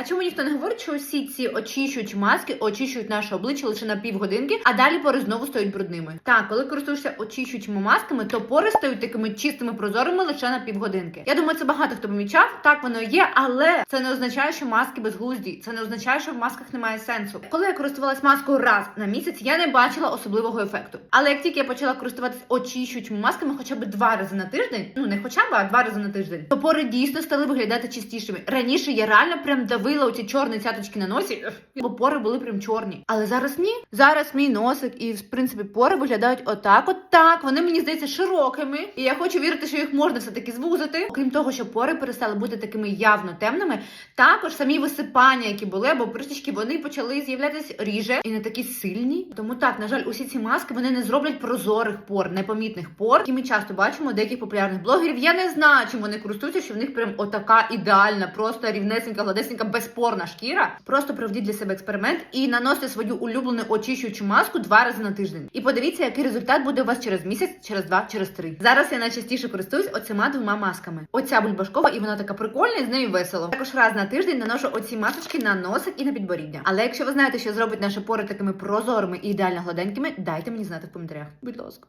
А чому ніхто не говорить, що усі ці очищуючі маски очищують наше обличчя лише на півгодинки, а далі пори знову стають брудними? Так, коли користуєшся очищуючими масками, то пори стають такими чистими прозорими лише на півгодинки. Я думаю, це багато хто помічав. Так воно є, але це не означає, що маски безглузді. Це не означає, що в масках немає сенсу. Коли я користувалась маскою раз на місяць, я не бачила особливого ефекту. Але як тільки я почала користуватись очищуючими масками, хоча б два рази на тиждень, ну не хоча б, а два рази на тиждень, то пори дійсно стали виглядати чистішими. Раніше я реально прям давила оці чорні цяточки на носі, бо пори були прям чорні. Але зараз ні. Зараз мій носик і в принципі пори виглядають отак. От так. Вони мені здається широкими, і я хочу вірити, що їх можна все таки звузити. Окрім того, що пори перестали бути такими явно темними, також самі висипання, які були, або прищички, вони почали з'являтися ріже і не такі сильні. Тому так, на жаль, усі ці маски вони не зроблять прозорих пор, непомітних пор, які ми часто бачимо деяких популярних блогерів. Я не знаю, чим вони користуються, що в них прям отака ідеальна, просто рівнесенька, гладесенька, безпорна шкіра. Просто проведіть для себе експеримент і наносьте свою улюблену очищуючу маску два рази на тиждень. І подивіться, який результат буде у вас через місяць, через два, через три. Зараз я найчастіше користуюсь оцима двома масками. Оця бульбашкова, і вона така прикольна, і з нею весело. Також раз на тиждень наношу оці масочки на носик і на підборіддя. Але якщо ви знаєте, що зробить наші пори такими прозорими і ідеально гладенькими, дайте мені знати в коментарях. Будь ласка.